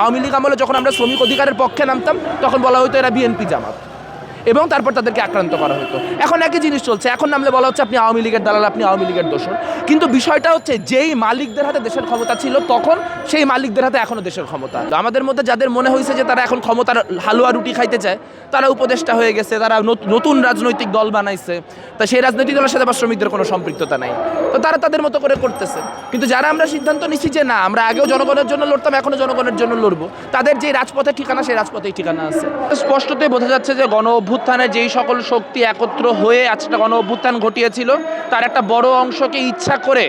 আওয়ামী লীগ আমলে যখন আমরা শ্রমিক অধিকারের পক্ষে নামতাম, তখন বলা হতো এরা বিএনপি জামাত। এবং তারপর তাদেরকে আক্রান্ত করা হতো। এখন একই জিনিস চলছে। এখন নামলে বলা হচ্ছে আপনি আওয়ামী লীগের দালাল, আপনি আওয়ামী লীগের দোষর। কিন্তু বিষয়টা হচ্ছে, যেই মালিকদের হাতে দেশের ক্ষমতা ছিল, তখন সেই মালিকদের হাতে এখনও দেশের ক্ষমতা। তো আমাদের মধ্যে যাদের মনে হয়েছে যে তারা এখন ক্ষমতার হালুয়া রুটি খাইতে চায়, তারা উপদেষ্টা হয়ে গেছে, তারা নতুন রাজনৈতিক দল বানাইছে। তা সেই রাজনৈতিক দলের সাথে আবার শ্রমিকদের কোনো সম্পৃক্ততা নাই। তো তারা তাদের মতো করে করতেছে। কিন্তু যারা আমরা সিদ্ধান্ত নিচ্ছি যে না, আমরা আগেও জনগণের জন্য লড়তাম, এখনও জনগণের জন্য লড়বো, তাদের যে রাজপথের ঠিকানা, সেই রাজপথেই ঠিকানা আছে। স্পষ্টতই বোঝা যাচ্ছে যে গণ অভ্যুত্থানে যেই সকল শক্তি একত্র হয়ে আজকে গণ অভ্যুত্থান ঘটিয়েছিল, তার একটা বড় অংশকে ইচ্ছা করে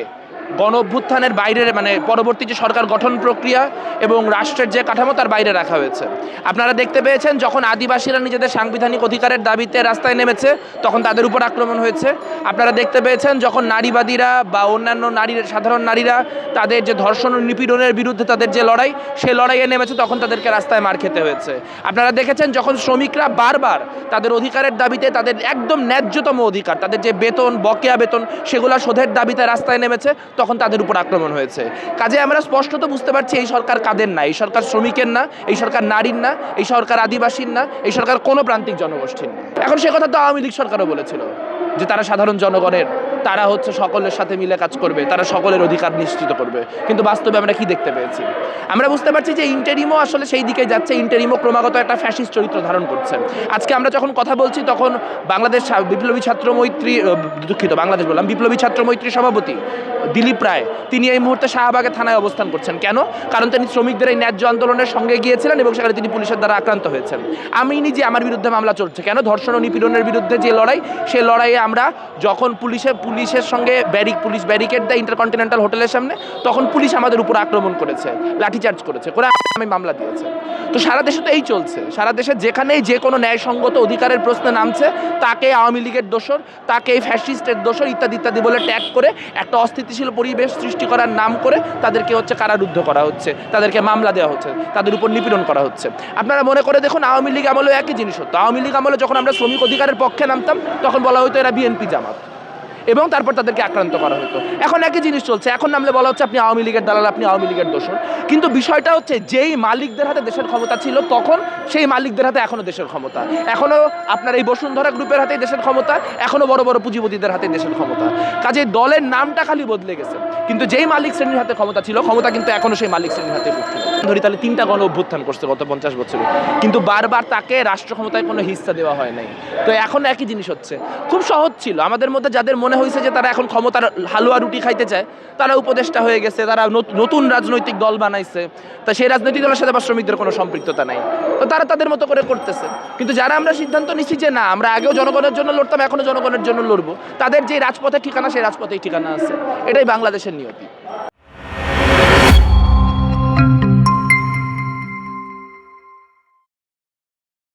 গণ অভ্যুত্থানের বাইরে মানে পরবর্তী যে সরকার গঠন প্রক্রিয়া এবং রাষ্ট্রের যে কাঠামো তার বাইরে রাখা হয়েছে। আপনারা দেখতে পেয়েছেন, যখন আদিবাসীরা নিজেদের সাংবিধানিক অধিকারের দাবিতে রাস্তায় নেমেছে, তখন তাদের উপর আক্রমণ হয়েছে। আপনারা দেখতে পেয়েছেন, যখন নারীবাদীরা বা অন্যান্য নারীর, সাধারণ নারীরা তাদের যে ধর্ষণ নিপীড়নের বিরুদ্ধে তাদের যে লড়াই সেই লড়াইয়ে নেমেছে, তখন তাদেরকে রাস্তায় মার খেতে হয়েছে। আপনারা দেখেছেন, যখন শ্রমিকরা বারবার তাদের অধিকারের দাবিতে তাদের একদম ন্যায্যতম অধিকার, তাদের যে বেতন, বকেয়া বেতন, সেগুলো শোধের দাবিতে রাস্তায় নেমেছে তখন তাদের উপর আক্রমণ হয়েছে। কাজে আমরা স্পষ্টত বুঝতে পারছি এই সরকার কাদের না, এই সরকার শ্রমিকের না, এই সরকার নারীর না, এই সরকার আদিবাসীর না, এই সরকার কোনো প্রান্তিক জনগোষ্ঠীর না। এখন সে কথা তো আওয়ামী লীগ সরকারও বলেছিল যে তারা সাধারণ জনগণের তারা হচ্ছে সকলের সাথে মিলে কাজ করবে, তারা সকলের অধিকার নিশ্চিত করবে। কিন্তু বাস্তবে আমরা কি দেখতে পেয়েছি? আমরা বুঝতে পারছি যে ইন্টারিমও আসলে সেই দিকে যাচ্ছে, ইন্টারিমও ক্রমাগত একটা ফ্যাসিস্ট চরিত্র ধারণ করছে। আজকে আমরা যখন কথা বলছি, তখন বাংলাদেশ বিপ্লবী ছাত্র মৈত্রী দুঃখিত, বাংলাদেশ বললাম, বিপ্লবী ছাত্র মৈত্রী সভাপতি দিলীপ রায়, তিনি এই মুহূর্তে শাহবাগে থানায় অবস্থান করছেন। কেন? কারণ তিনি শ্রমিকদের এই ন্যায্য আন্দোলনের সঙ্গে গিয়েছিলেন এবং সেখানে তিনি পুলিশের দ্বারা আক্রান্ত হয়েছেন। আমি নিজে আমার বিরুদ্ধে মামলা চলছে। কেন? ধর্ষণ ও নিপীড়নের বিরুদ্ধে যে লড়াই সেই লড়াইয়ে আমরা যখন পুলিশের পুলিশের সঙ্গে ব্যারিক, পুলিশ ব্যারিকেড দেয় ইন্টারকন্টিনেন্টাল হোটেলের সামনে, তখন পুলিশ আমাদের উপর আক্রমণ করেছে, লাঠিচার্জ করেছে, করে আমি মামলা দিয়েছে। তো সারা দেশে তো এই চলছে, সারা দেশে যেখানেই যে কোনো ন্যায়সঙ্গত অধিকারের প্রশ্নে নামছে, তাকে আওয়ামী লীগের দোষর, তাকে ফ্যাসিস্টের দোষর ইত্যাদি ইত্যাদি বলে ট্যাগ করে একটা অস্থিতিশীল পরিবেশ সৃষ্টি করার নাম করে তাদেরকে হচ্ছে কারারুদ্ধ করা হচ্ছে, তাদেরকে মামলা দেওয়া হচ্ছে, তাদের উপর নিপীড়ন করা হচ্ছে। আপনারা মনে করে দেখুন আওয়ামী লীগ আমলেও একই জিনিস হতো। আওয়ামী লীগ আমলে যখন আমরা শ্রমিক অধিকারের পক্ষে নামতাম, তখন বলা হতো এরা বিএনপি জামাত। এবং তারপর তাদেরকে আক্রান্ত করা হতো। এখন একই জিনিস চলছে। এখন নামলে বলা হচ্ছে আপনি আওয়ামী লীগের দালাল, আপনি আওয়ামী লীগের দোষর। কিন্তু বিষয়টা হচ্ছে, যেই মালিকদের হাতে দেশের ক্ষমতা ছিল, তখন সেই মালিকদের হাতে এখনও দেশের ক্ষমতা। এখনও আপনার এই বসুন্ধরা গ্রুপের হাতেই দেশের ক্ষমতা, এখনও বড় বড় পুঁজিপতিদের হাতে দেশের ক্ষমতা। কাজে দলের নামটা খালি বদলে গেছে। কিন্তু যেই মালিক শ্রেণির হাতে ক্ষমতা ছিল, ক্ষমতা কিন্তু এখনও সেই মালিক শ্রেণির হাতে ধরি তাহলে তিনটা গণ অভ্যুত্থান করছে গত পঞ্চাশ বছরে। কিন্তু বারবার তাকে রাষ্ট্র ক্ষমতায় কোনো হিস্সা দেওয়া হয় নাই। তো এখন একই জিনিস হচ্ছে। খুব সহজ ছিল। আমাদের মধ্যে যাদের মনে হয়েছে যে তারা এখন ক্ষমতার হালুয়া রুটি খাইতে চায়। তারা উপদেষ্টা হয়ে গেছে, তারা নতুন রাজনৈতিক দল বানাইছে। তা সেই রাজনৈতিক দলের সাথে আবার শ্রমিকদের কোনো সম্পৃক্ততা নাই। তো তারা তাদের মতো করে করতেছে। কিন্তু যারা আমরা সিদ্ধান্ত নিচ্ছি যে না, আমরা আগেও জনগণের জন্য লড়তাম এখনও জনগণের জন্য লড়বো, তাদের যে রাজপথের ঠিকানা, সেই রাজপথেই ঠিকানা আছে। এটাই বাংলাদেশের নিয়তি।